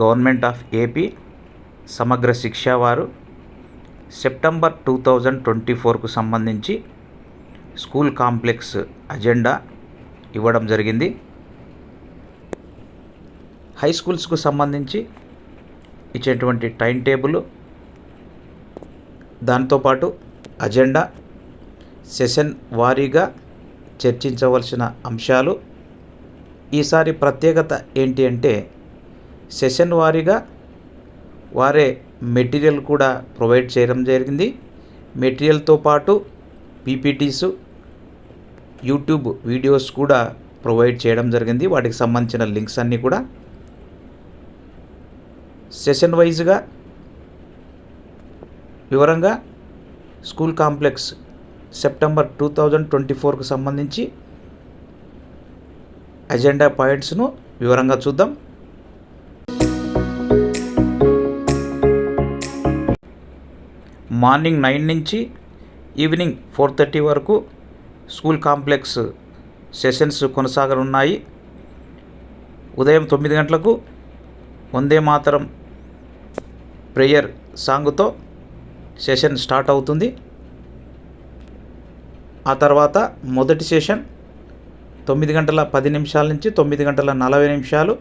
Government of AP Samagra Shiksha వారు September two thousand twenty ఫోర్కు సంబంధించి స్కూల్ కాంప్లెక్స్ అజెండా ఇవ్వడం జరిగింది. హై స్కూల్స్కు సంబంధించి ఇచ్చేటువంటి టైం టేబుల్ దాంతోపాటు అజెండా సెషన్ వారీగా చర్చించవలసిన అంశాలు ఈసారి ప్రత్యేకత ఏంటి అంటే సెషన్ వారీగా వారే మెటీరియల్ కూడా ప్రొవైడ్ చేయడం జరిగింది. మెటీరియల్తో పాటు పీపీటీస్ యూట్యూబ్ వీడియోస్ కూడా ప్రొవైడ్ చేయడం జరిగింది. వాటికి సంబంధించిన లింక్స్ అన్నీ కూడా. సెషన్ వైజ్గా వివరంగా school complex September two thousand twenty ఫోర్కు సంబంధించి అజెండా పాయింట్స్ను వివరంగా చూద్దాం. మార్నింగ్ నైన్ నుంచి ఈవినింగ్ ఫోర్ థర్టీ వరకు స్కూల్ కాంప్లెక్స్ సెషన్స్ కొనసాగనున్నాయి. ఉదయం తొమ్మిది గంటలకు వందే మాతరం ప్రేయర్ సాంగ్తో సెషన్ స్టార్ట్ అవుతుంది. ఆ తర్వాత మొదటి సెషన్ తొమ్మిది గంటల పది నిమిషాల నుంచి తొమ్మిది గంటల నలభై నిమిషాలు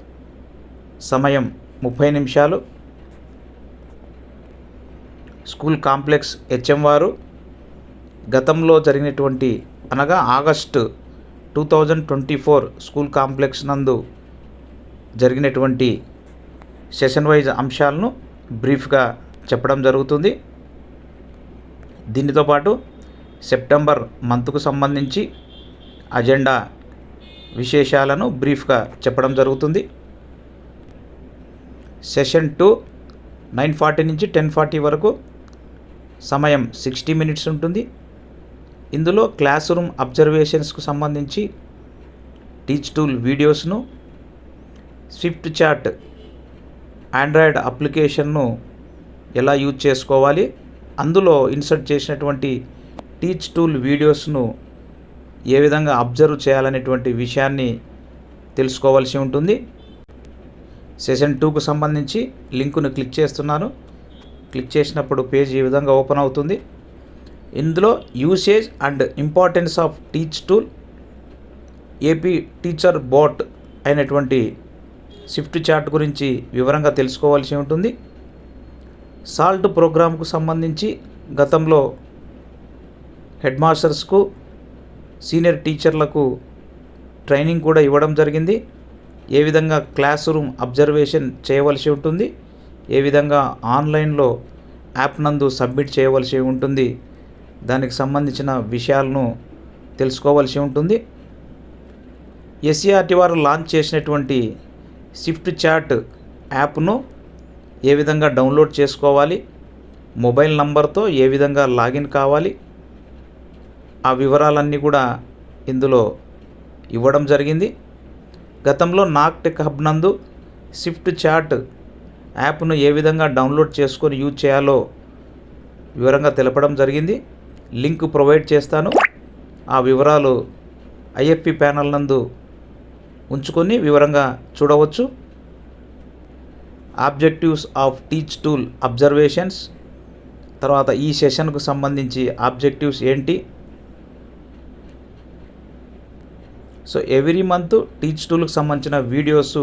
సమయం ముప్పై నిమిషాలు స్కూల్ కాంప్లెక్స్ హెచ్ఎం వారు గతంలో జరిగినటువంటి అనగా August two thousand twenty four school complex నందు జరిగినటువంటి సెషన్ వైజ్ అంశాలను బ్రీఫ్గా చెప్పడం జరుగుతుంది. దీనితో పాటు సెప్టెంబర్ మంత్కు సంబంధించి అజెండా విశేషాలను బ్రీఫ్గా చెప్పడం జరుగుతుంది. సెషన్ టూ నైన్ ఫార్టీ నుంచి టెన్ ఫార్టీ వరకు సమయం సిక్స్టీ మినిట్స్ ఉంటుంది. ఇందులో క్లాస్ రూమ్ అబ్జర్వేషన్స్కు సంబంధించి టీచ్ టూల్ వీడియోస్ను స్విఫ్ట్ చాట్ ఆండ్రాయిడ్ అప్లికేషన్ను ఎలా యూజ్ చేసుకోవాలి అందులో ఇన్సర్ట్ చేసినటువంటి టీచ్ టూల్ వీడియోస్ను ఏ విధంగా అబ్జర్వ్ చేయాలనేటువంటి విషయాన్ని తెలుసుకోవాల్సి ఉంటుంది. సెషన్ టూకు సంబంధించి లింకును క్లిక్ చేస్తున్నాను. క్లిక్ చేసినప్పుడు పేజ్ ఈ విధంగా ఓపెన్ అవుతుంది. ఇందులో usage and importance of teach tool AP teacher bot అయినటువంటి స్విఫ్ట్ చాట్ గురించి వివరంగా తెలుసుకోవాల్సి ఉంటుంది. సాల్ట్ ప్రోగ్రామ్కు సంబంధించి గతంలో హెడ్ మాస్టర్స్కు సీనియర్ టీచర్లకు ట్రైనింగ్ కూడా ఇవ్వడం జరిగింది. ఏ విధంగా క్లాస్ రూమ్ అబ్జర్వేషన్ చేయవలసి ఉంటుంది. ఏ విధంగా ఆన్లైన్లో యాప్ నందు సబ్మిట్ చేయవలసి ఉంటుంది దానికి సంబంధించిన విషయాలను తెలుసుకోవలసి ఉంటుంది. ఎస్సీఆర్టీ వారు లాంచ్ చేసినటువంటి స్విఫ్ట్ చాట్ యాప్ను ఏ విధంగా డౌన్లోడ్ చేసుకోవాలి మొబైల్ నంబర్తో ఏ విధంగా లాగిన్ కావాలి ఆ వివరాలన్నీ కూడా ఇందులో ఇవ్వడం జరిగింది. గతంలో నాక్ టెక్ హబ్ నందు స్విఫ్ట్ చాట్ యాప్ను ఏ విధంగా డౌన్లోడ్ చేసుకొని యూజ్ చేయాలో వివరంగా తెలపడం జరిగింది. లింక్ ప్రొవైడ్ చేస్తాను. ఆ వివరాలు ఐఎఫ్పి ప్యానల్ నందు ఉంచుకొని వివరంగా చూడవచ్చు. Objectives of teach tool observations తర్వాత ఈ సెషన్కు సంబంధించి ఆబ్జెక్టివ్స్ ఏంటి? సో ఎవ్రీ మంత్ టీచ్ టూల్కి సంబంధించిన వీడియోస్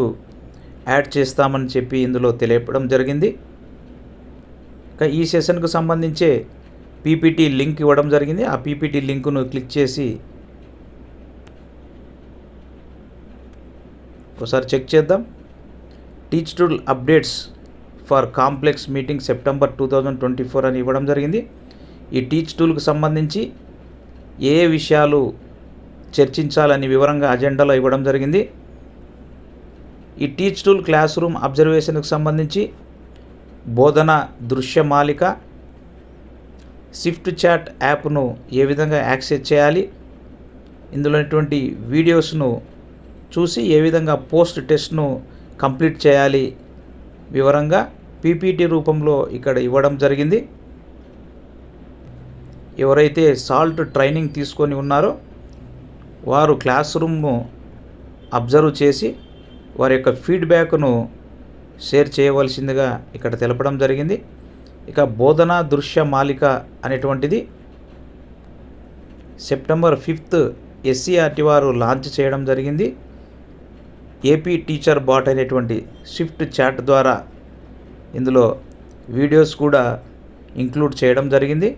యాడ్ చేస్తామని చెప్పి ఇందులో తెలియపడం జరిగింది. ఇంకా ఈ సెషన్కు సంబంధించే పీపీటీ లింక్ ఇవ్వడం జరిగింది. ఆ పీపీటీ లింకును క్లిక్ చేసి ఒకసారి చెక్ చేద్దాం. Teach tool updates for complex meeting September two thousand twenty four అని ఇవ్వడం జరిగింది. ఈ టీచ్ టూల్కి సంబంధించి ఏ విషయాలు చర్చించాలని వివరంగా అజెండాలో ఇవ్వడం జరిగింది. ఈ టీచ్ టూల్ క్లాస్ రూమ్ అబ్జర్వేషన్కు సంబంధించి బోధన దృశ్యమాలిక స్విఫ్ట్ చాట్ యాప్ను ఏ విధంగా యాక్సెస్ చేయాలి ఇందులోటువంటి వీడియోస్ను చూసి ఏ విధంగా పోస్ట్ టెస్ట్ను కంప్లీట్ చేయాలి వివరంగా పీపీటీ రూపంలో ఇక్కడ ఇవ్వడం జరిగింది. ఎవరైతే సాల్ట్ ట్రైనింగ్ తీసుకొని ఉన్నారో వారు క్లాస్ రూమ్ను అబ్జర్వ్ చేసి వారి యొక్క ఫీడ్బ్యాక్ను షేర్ చేయవలసిందిగా ఇక్కడ తెలపడం జరిగింది. ఇక బోధనా దృశ్య మాలిక అనేటువంటిది సెప్టెంబర్ ఫిఫ్త్ ఎస్సీఆర్టీ వారు లాంచ్ చేయడం జరిగింది. ఏపీ టీచర్ బాట్ అనేటువంటి స్విఫ్ట్ చాట్ ద్వారా ఇందులో వీడియోస్ కూడా ఇంక్లూడ్ చేయడం జరిగింది.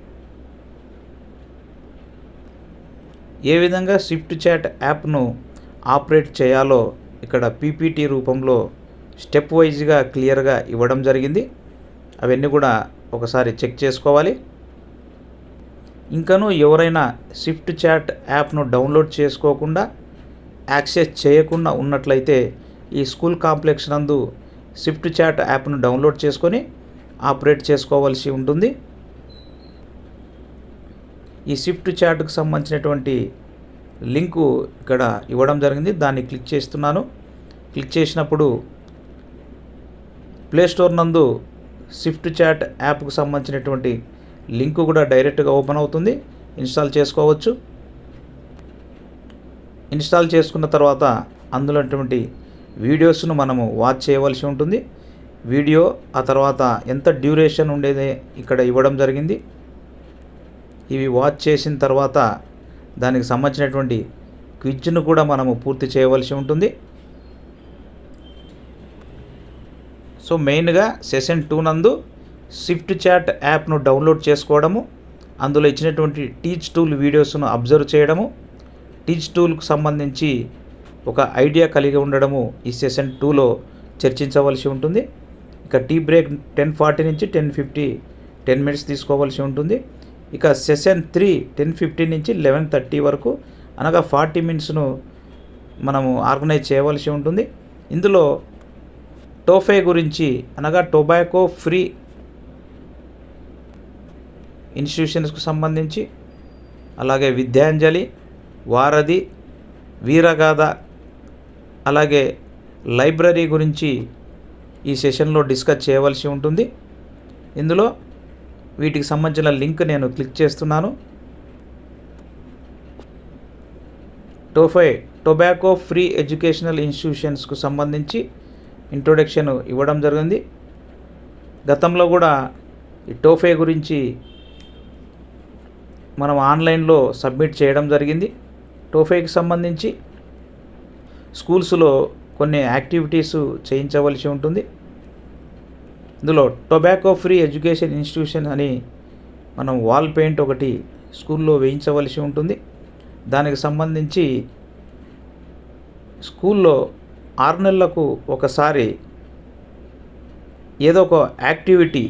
ఏ విధంగా స్విఫ్ట్ చాట్ యాప్ను ఆపరేట్ చేయాలో ఇక్కడ పీపీటీ రూపంలో స్టెప్ వైజ్గా క్లియర్గా ఇవ్వడం జరిగింది. అవన్నీ కూడా ఒకసారి చెక్ చేసుకోవాలి. ఇంకనూ ఎవరైనా స్విఫ్ట్ చాట్ యాప్ను డౌన్లోడ్ చేసుకోకుండా యాక్సెస్ చేయకుండా ఉన్నట్లయితే ఈ స్కూల్ కాంప్లెక్స్ నందు స్విఫ్ట్ చాట్ యాప్ను డౌన్లోడ్ చేసుకొని ఆపరేట్ చేసుకోవాల్సి ఉంటుంది. ఈ స్విఫ్ట్ చాట్కు సంబంధించినటువంటి లింకు ఇక్కడ ఇవ్వడం జరిగింది. దాన్ని క్లిక్ చేస్తున్నాను. క్లిక్ చేసినప్పుడు ప్లేస్టోర్ నందు స్విఫ్ట్ చాట్ యాప్కు సంబంధించినటువంటి లింకు కూడా డైరెక్ట్గా ఓపెన్ అవుతుంది. ఇన్స్టాల్ చేసుకోవచ్చు. ఇన్స్టాల్ చేసుకున్న తర్వాత అందులో వీడియోస్ను మనము వాచ్ చేయవలసి ఉంటుంది. వీడియో ఆ తర్వాత ఎంత డ్యూరేషన్ ఉండేది ఇక్కడ ఇవ్వడం జరిగింది. ఇవి వాచ్ చేసిన తర్వాత దానికి సంబంధించినటువంటి క్విజ్ను కూడా మనము పూర్తి చేయవలసి ఉంటుంది. సో మెయిన్గా సెషన్ టూ నందు స్విఫ్ట్ చాట్ యాప్ను డౌన్లోడ్ చేసుకోవడము అందులో ఇచ్చినటువంటి టీచ్ టూల్ వీడియోస్ను అబ్జర్వ్ చేయడము టీచ్ టూల్కు సంబంధించి ఒక ఐడియా కలిగి ఉండడము ఈ సెషన్ టూలో చర్చించవలసి ఉంటుంది. ఇక టీ బ్రేక్ టెన్ ఫార్టీ నుంచి టెన్ ఫిఫ్టీ టెన్ మినిట్స్ తీసుకోవాల్సి ఉంటుంది. ఇక సెషన్ త్రీ టెన్ ఫిఫ్టీ నుంచి లెవెన్ థర్టీ వరకు అనగా ఫార్టీ మినిట్స్ను మనము ఆర్గనైజ్ చేయవలసి ఉంటుంది. ఇందులో టోఫే గురించి అనగా టొబాకో ఫ్రీ ఇన్స్టిట్యూషన్స్కు సంబంధించి అలాగే విద్యాంజలి వారధి వీరగాథ అలాగే లైబ్రరీ గురించి ఈ సెషన్లో డిస్కస్ చేయవలసి ఉంటుంది. ఇందులో వీటికి సంబంధించిన లింక్ నేను క్లిక్ చేస్తున్నాను. టోఫై టొబాకో ఫ్రీ ఎడ్యుకేషనల్ ఇన్స్టిట్యూషన్స్కు సంబంధించి ఇంట్రొడక్షన్ ఇవ్వడం జరిగింది. గతంలో కూడా ఈ టోఫే గురించి మనం ఆన్లైన్లో సబ్మిట్ చేయడం జరిగింది. టోఫేకి సంబంధించి స్కూల్స్లో కొన్ని యాక్టివిటీస్ చేయించవలసి ఉంటుంది. ఇందులో టొబాకో ఫ్రీ ఎడ్యుకేషన్ ఇన్స్టిట్యూషన్ అని మనం వాల్ పెయింట్ ఒకటి స్కూల్లో వేయించవలసి ఉంటుంది. దానికి సంబంధించి స్కూల్లో ఆరు నెలలకు ఒకసారి ఏదో ఒక యాక్టివిటీ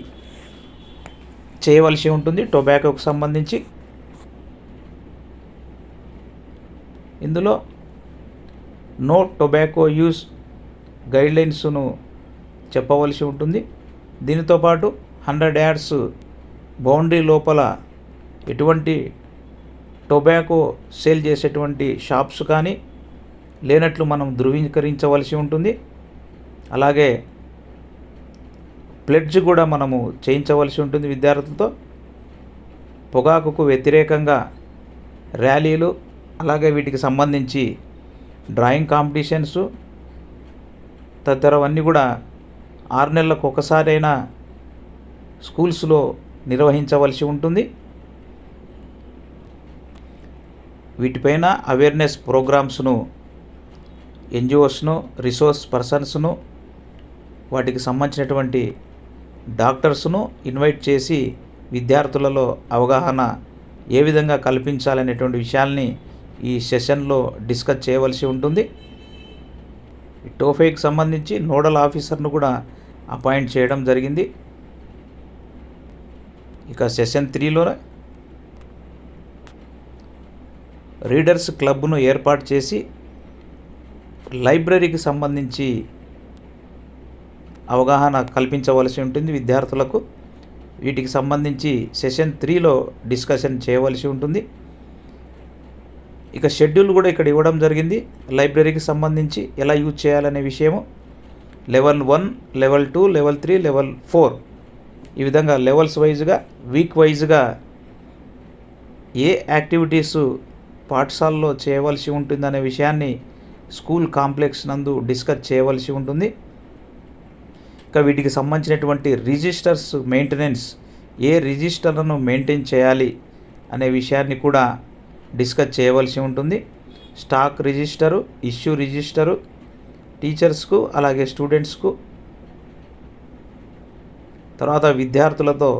చేయవలసి ఉంటుంది టొబాకోకు సంబంధించి. ఇందులో నో టొబాకో యూస్ గైడ్లైన్స్ను చెప్పవలసి ఉంటుంది. దీనితో పాటు హండ్రెడ్ యార్డ్స్ బౌండరీ లోపల ఎటువంటి టొబాకో సేల్ చేసేటువంటి షాప్స్ కానీ లేనట్లు మనం ధృవీకరించవలసి ఉంటుంది. అలాగే ప్లెడ్జ్ కూడా మనము చేయించవలసి ఉంటుంది విద్యార్థులతో. పొగాకుకు వ్యతిరేకంగా ర్యాలీలు అలాగే వీటికి సంబంధించి డ్రాయింగ్ కాంపిటీషన్స్ తదితరవన్నీ కూడా ఆరు నెలలకు ఒకసారైనా స్కూల్స్లో నిర్వహించవలసి ఉంటుంది. వీటిపైన అవేర్నెస్ ప్రోగ్రామ్స్ను ఎన్జిఓస్ను రిసోర్స్ పర్సన్స్ను వాటికి సంబంధించినటువంటి డాక్టర్స్ను ఇన్వైట్ చేసి విద్యార్థులలో అవగాహన ఏ విధంగా కల్పించాలనేటువంటి విషయాల్ని ఈ సెషన్లో డిస్కస్ చేయవలసి ఉంటుంది. టోఫేకి సంబంధించి నోడల్ ఆఫీసర్ను కూడా అపాయింట్ చేయడం జరిగింది. ఇక సెషన్ త్రీలో రీడర్స్ క్లబ్ను ఏర్పాటు చేసి లైబ్రరీకి సంబంధించి అవగాహన కల్పించవలసి ఉంటుంది విద్యార్థులకు. వీటికి సంబంధించి సెషన్ త్రీలో డిస్కషన్ చేయవలసి ఉంటుంది. ఇక షెడ్యూల్ కూడా ఇక్కడ ఇవ్వడం జరిగింది. లైబ్రరీకి సంబంధించి ఎలా యూజ్ చేయాలనే విషయము. Level one level two level three level four. ఈ విధంగా లెవెల్స్ వైజ్గా వీక్ వైజ్గా ఏ యాక్టివిటీస్ పాఠశాలలో చేయవలసి ఉంటుందనే విషయాన్ని స్కూల్ కాంప్లెక్స్ నందు డిస్కస్ చేయవలసి ఉంటుంది. ఇక వీటికి సంబంధించినటువంటి రిజిస్టర్స్ మెయింటెనెన్స్ ఏ రిజిస్టర్లను మెయింటైన్ చేయాలి అనే విషయాన్ని కూడా డిస్కస్ చేయవలసి ఉంటుంది. స్టాక్ రిజిస్టరు ఇష్యూ రిజిస్టరు టీచర్స్కు అలాగే స్టూడెంట్స్కు తర్వాత విద్యార్థులతో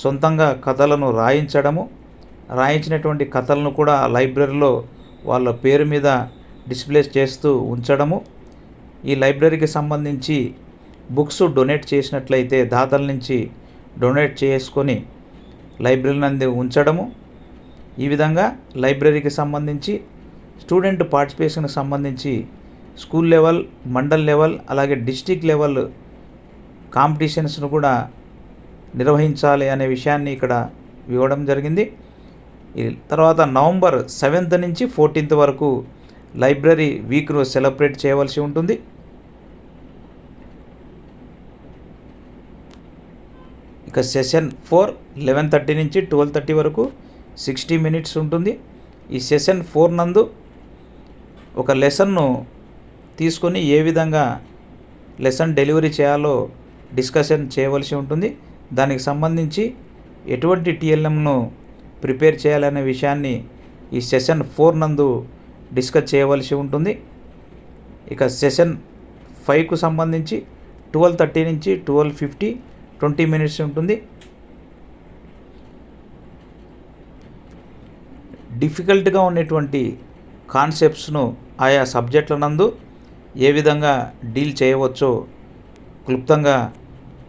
సొంతంగా కథలను రాయించడము రాయించినటువంటి కథలను కూడా లైబ్రరీలో వాళ్ళ పేరు మీద డిస్ప్లే చేస్తూ ఉంచడము. ఈ లైబ్రరీకి సంబంధించి బుక్స్ డొనేట్ చేసినట్లయితే దాతల నుంచి డొనేట్ చేసుకొని లైబ్రరీ నందు ఉంచడము. ఈ విధంగా లైబ్రరీకి సంబంధించి స్టూడెంట్ పార్టిసిపేషన్కి సంబంధించి స్కూల్ లెవెల్ మండల్ లెవెల్ అలాగే డిస్టిక్ లెవెల్ కాంపిటీషన్స్ను కూడా నిర్వహించాలి అనే విషయాన్ని ఇక్కడ ఇవ్వడం జరిగింది. తర్వాత నవంబర్ సెవెంత్ నుంచి ఫోర్టీన్త్ వరకు లైబ్రరీ వీక్ను సెలబ్రేట్ చేయవలసి ఉంటుంది. ఇక సెషన్ ఫోర్ లెవెన్ థర్టీ నుంచి ట్వెల్వ్ థర్టీ వరకు సిక్స్టీ మినిట్స్ ఉంటుంది. ఈ సెషన్ ఫోర్ నందు ఒక లెసన్ను తీసుకొని ఏ విధంగా లెసన్ డెలివరీ చేయాలో డిస్కషన్ చేయవలసి ఉంటుంది. దానికి సంబంధించి ఎటువంటి టీఎల్ఎంను ప్రిపేర్ చేయాలనే విషయాన్ని ఈ సెషన్ ఫోర్ నందు డిస్కస్ చేయవలసి ఉంటుంది. ఇక సెషన్ ఫైవ్కు సంబంధించి ట్వెల్వ్ థర్టీ నుంచి ట్వెల్వ్ ఫిఫ్టీ ట్వంటీ మినిట్స్ ఉంటుంది. డిఫికల్ట్గా ఉన్నటువంటి కాన్సెప్ట్స్ను ఆయా సబ్జెక్టుల నందు ఏ విధంగా డీల్ చేయవచ్చో క్లుప్తంగా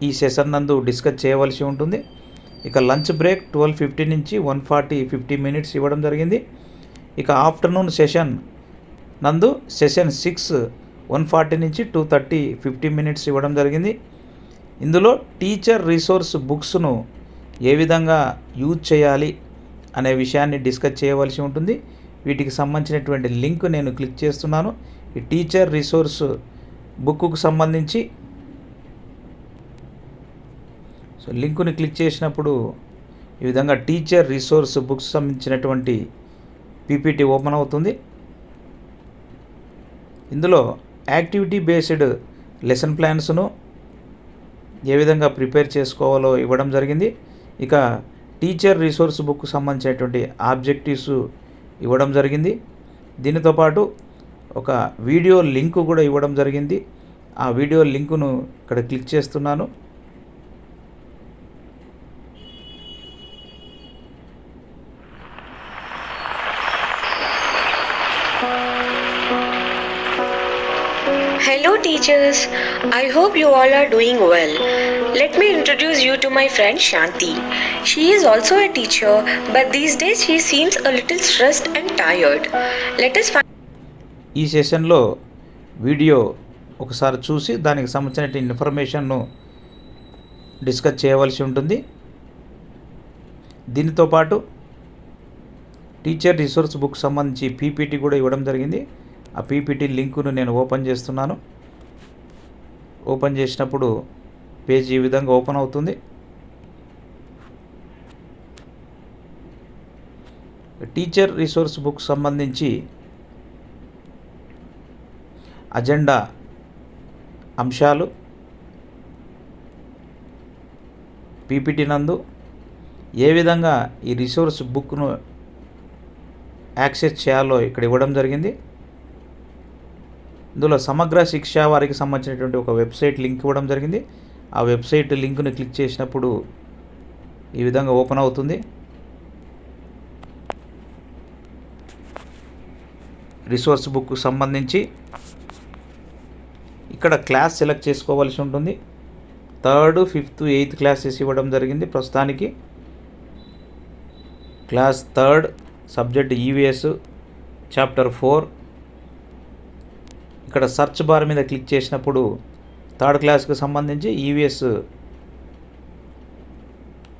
ఈ సెషన్ నందు డిస్కస్ చేయవలసి ఉంటుంది. ఇక లంచ్ బ్రేక్ ట్వెల్వ్ ఫిఫ్టీ నుంచి వన్ ఫార్టీ ఫిఫ్టీ మినిట్స్ ఇవ్వడం జరిగింది. ఇక ఆఫ్టర్నూన్ సెషన్ నందు సెషన్ సిక్స్ వన్ ఫార్టీ నుంచి టూ థర్టీ ఫిఫ్టీ మినిట్స్ ఇవ్వడం జరిగింది. ఇందులో టీచర్ రిసోర్స్ బుక్స్ను ఏ విధంగా యూజ్ చేయాలి అనే విషయాన్ని డిస్కస్ చేయవలసి ఉంటుంది. వీటికి సంబంధించినటువంటి లింక్ నేను క్లిక్ చేస్తున్నాను. ఈ టీచర్ రిసోర్స్ బుక్కు సంబంధించి సో లింకుని క్లిక్ చేసినప్పుడు ఈ విధంగా టీచర్ రిసోర్స్ బుక్స్ సంబంధించినటువంటి పీపీటీ ఓపెన్ అవుతుంది. ఇందులో యాక్టివిటీ బేస్డ్ లెసన్ ప్లాన్స్ను ఏ విధంగా ప్రిపేర్ చేసుకోవాలో ఇవ్వడం జరిగింది. ఇక టీచర్ రిసోర్స్ బుక్ సంబంధించినటువంటి ఆబ్జెక్టివ్స్ ఇవ్వడం జరిగింది. దీనితో పాటు ఒక వీడియో లింక్ కూడా ఇవ్వడం జరిగింది ఆ వీడియో లింకును ఇక్కడ క్లిక్ చేస్తున్నాను Hello, teachers. I hope you all are doing well. Let me introduce you to my friend Shanti. She is also a teacher, but these days she seems a little stressed and tired. Let us find ఈ సెషన్లో video ఒకసారి చూసి దానికి సంబంధించిన ఇన్ఫర్మేషన్ను discuss చేయవలసి ఉంటుంది. దీనితో పాటు టీచర్ రిసోర్స్ బుక్ సంబంధించి పీపీటీ కూడా ఇవ్వడం జరిగింది. ఆ పీపీటీ లింకును నేను ఓపెన్ చేస్తున్నాను. ఓపెన్ చేసినప్పుడు పేజ్ ఈ విధంగా ఓపెన్ అవుతుంది. టీచర్ రిసోర్స్ బుక్ సంబంధించి అజెండా అంశాలు. పీపీటీ నందు ఏ విధంగా ఈ రిసోర్స్ బుక్ను యాక్సెస్ చేయాలో ఇక్కడ ఇవ్వడం జరిగింది. ఇందులో సమగ్ర శిక్ష వారికి సంబంధించినటువంటి ఒక వెబ్సైట్ లింక్ ఇవ్వడం జరిగింది. ఆ వెబ్సైట్ లింక్ను క్లిక్ చేసినప్పుడు ఈ విధంగా ఓపెన్ అవుతుంది. రిసోర్స్ బుక్ సంబంధించి ఇక్కడ క్లాస్ సెలెక్ట్ చేసుకోవాల్సి ఉంటుంది. థర్డ్ ఫిఫ్త్ ఎయిత్ క్లాసెస్ ఇవ్వడం జరిగింది ప్రస్తుతానికి. Class third subject EVS chapter four. ఇక్కడ సర్చ్ బార్ మీద క్లిక్ చేసినప్పుడు థర్డ్ క్లాస్కి సంబంధించి ఈవీఎస్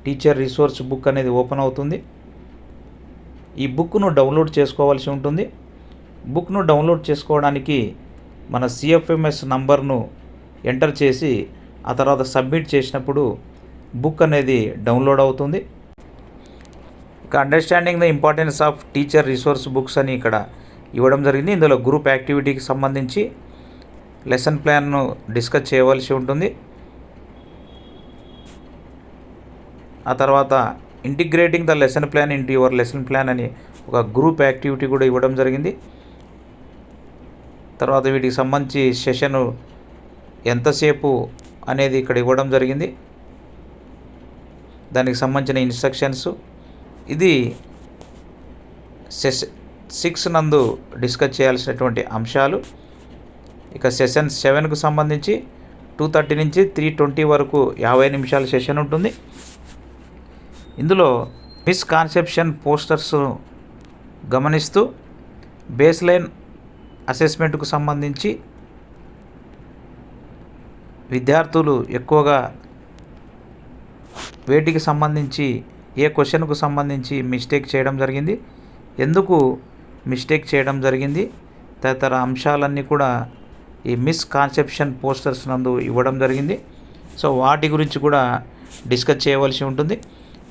టీచర్ రిసోర్స్ బుక్ అనేది ఓపెన్ అవుతుంది. ఈ బుక్ను డౌన్లోడ్ చేసుకోవాల్సి ఉంటుంది. బుక్ను డౌన్లోడ్ చేసుకోవడానికి మన సిఎఫ్ఎంఎస్ నంబర్ను ఎంటర్ చేసి ఆ తర్వాత సబ్మిట్ చేసినప్పుడు బుక్ అనేది డౌన్లోడ్ అవుతుంది. ఇక understanding the importance of teacher resource books అని ఇక్కడ ఇవ్వడం జరిగింది. ఇందులో గ్రూప్ యాక్టివిటీకి సంబంధించి లెసన్ ప్లాన్ను డిస్కస్ చేయవలసి ఉంటుంది. ఆ తర్వాత integrating the lesson plan into your lesson plan అని ఒక గ్రూప్ యాక్టివిటీ కూడా ఇవ్వడం జరిగింది. తర్వాత వీటికి సంబంధించి సెషన్ ఎంతసేపు అనేది ఇక్కడ ఇవ్వడం జరిగింది. దానికి సంబంధించిన ఇన్స్ట్రక్షన్స్. ఇది సెస్ సిక్స్ నందు డిస్కస్ చేయాల్సినటువంటి అంశాలు. ఇక సెషన్ సెవెన్కు సంబంధించి టూ థర్టీ నుంచి త్రీ ట్వంటీ వరకు యాభై నిమిషాల సెషన్ ఉంటుంది. ఇందులో మిస్కాన్సెప్షన్ పోస్టర్స్ గమనిస్తూ బేస్ లైన్ అసెస్మెంట్కు సంబంధించి విద్యార్థులు ఎక్కువగా వేటికి సంబంధించి ఏ క్వశ్చన్కు సంబంధించి మిస్టేక్ చేయడం జరిగింది ఎందుకు మిస్టేక్ చేయడం జరిగింది తదితర అంశాలన్నీ కూడా ఈ మిస్కాన్సెప్షన్ పోస్టర్స్ నందు ఇవ్వడం జరిగింది. సో వాటి గురించి కూడా డిస్కస్ చేయవలసి ఉంటుంది.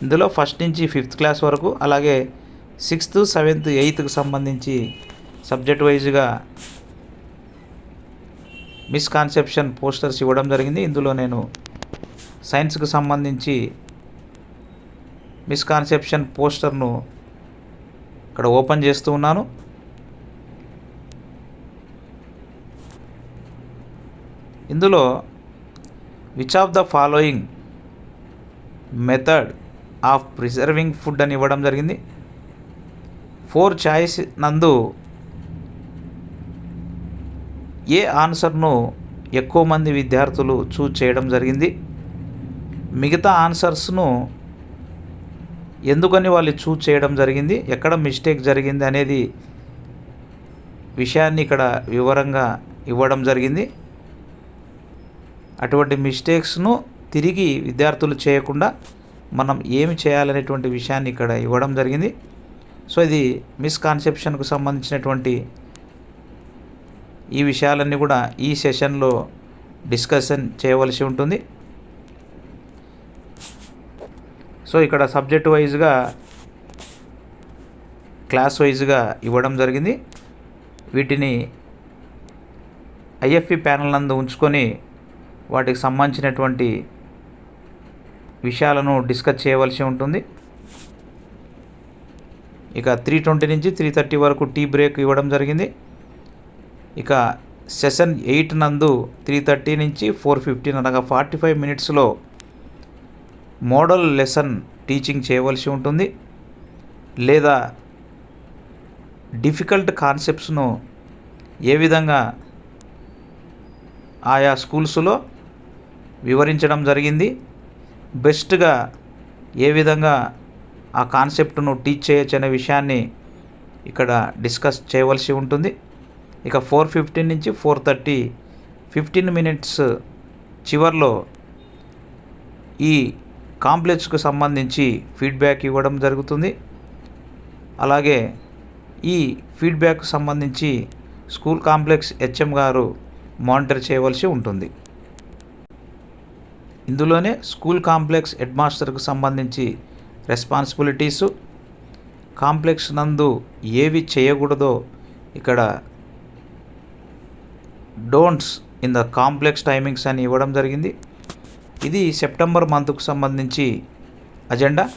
ఇందులో ఫస్ట్ నుంచి ఫిఫ్త్ క్లాస్ వరకు అలాగే సిక్స్త్ సెవెంత్ ఎయిత్కి సంబంధించి సబ్జెక్ట్ వైజ్గా మిస్కాన్సెప్షన్ పోస్టర్స్ ఇవ్వడం జరిగింది. ఇందులో నేను సైన్స్కి సంబంధించి మిస్కాన్సెప్షన్ పోస్టర్ను ఇక్కడ ఓపెన్ చేస్తూ ఉన్నాను. ఇందులో which of the following method of preserving food అని ఇవ్వడం జరిగింది. ఫోర్ చాయిస్ నందు ఏ ఆన్సర్ను ఎక్కువ మంది విద్యార్థులు చూజ్ చేయడం జరిగింది? మిగతా ఆన్సర్స్ను ఎందుకని వాళ్ళు చూజ్ చేయడం జరిగింది? ఎక్కడ మిస్టేక్ జరిగింది అనేది విషయాన్ని ఇక్కడ వివరంగా ఇవ్వడం జరిగింది. అటువంటి మిస్టేక్స్ను తిరిగి విద్యార్థులు చేయకుండా మనం ఏమి చేయాలనేటువంటి విషయాన్ని ఇక్కడ ఇవ్వడం జరిగింది. సో ఇది మిస్కాన్సెప్షన్కు సంబంధించినటువంటి ఈ విషయాలన్నీ కూడా ఈ సెషన్లో డిస్కషన్ చేయవలసి ఉంటుంది. సో ఇక్కడ సబ్జెక్ట్ వైజ్గా క్లాస్ వైజ్గా ఇవ్వడం జరిగింది. వీటిని ఐఎఫ్ఈ ప్యానల్ నందు ఉంచుకొని వాటికి సంబంధించినటువంటి విషయాలను డిస్కస్ చేయవలసి ఉంటుంది. ఇక త్రీ ట్వంటీ నుంచి త్రీ థర్టీ వరకు టీ బ్రేక్ ఇవ్వడం జరిగింది. ఇక సెషన్ ఎయిట్ నందు త్రీ థర్టీ నుంచి ఫోర్ ఫిఫ్టీన్ అనగా ఫార్టీ ఫైవ్ మినిట్స్లో మోడల్ లెసన్ టీచింగ్ చేయవలసి ఉంటుంది. లేదా డిఫికల్ట్ కాన్సెప్ట్స్ను ఏ విధంగా ఆయా స్కూల్స్లో వివరించడం జరిగింది. బెస్ట్గా ఏ విధంగా ఆ కాన్సెప్ట్ను టీచ్ చేయొచ్చు అనే విషయాన్ని ఇక్కడ డిస్కస్ చేయవలసి ఉంటుంది. ఇక ఫోర్ ఫిఫ్టీన్ నుంచి ఫోర్ థర్టీ ఫిఫ్టీన్ మినిట్స్ చివర్లో ఈ కాంప్లెక్స్కు సంబంధించి ఫీడ్బ్యాక్ ఇవ్వడం జరుగుతుంది. అలాగే ఈ ఫీడ్బ్యాక్ సంబంధించి స్కూల్ కాంప్లెక్స్ హెచ్ఎం గారు మానిటర్ చేయవలసి ఉంటుంది. ఇందులోనే స్కూల్ కాంప్లెక్స్ హెడ్ మాస్టర్కు సంబంధించి రెస్పాన్సిబిలిటీసు కాంప్లెక్స్ నందు ఏవి చేయకూడదో ఇక్కడ don'ts in the complex timings అని ఇవ్వడం జరిగింది. ఇది సెప్టెంబర్ మంత్కు సంబంధించి అజెండా.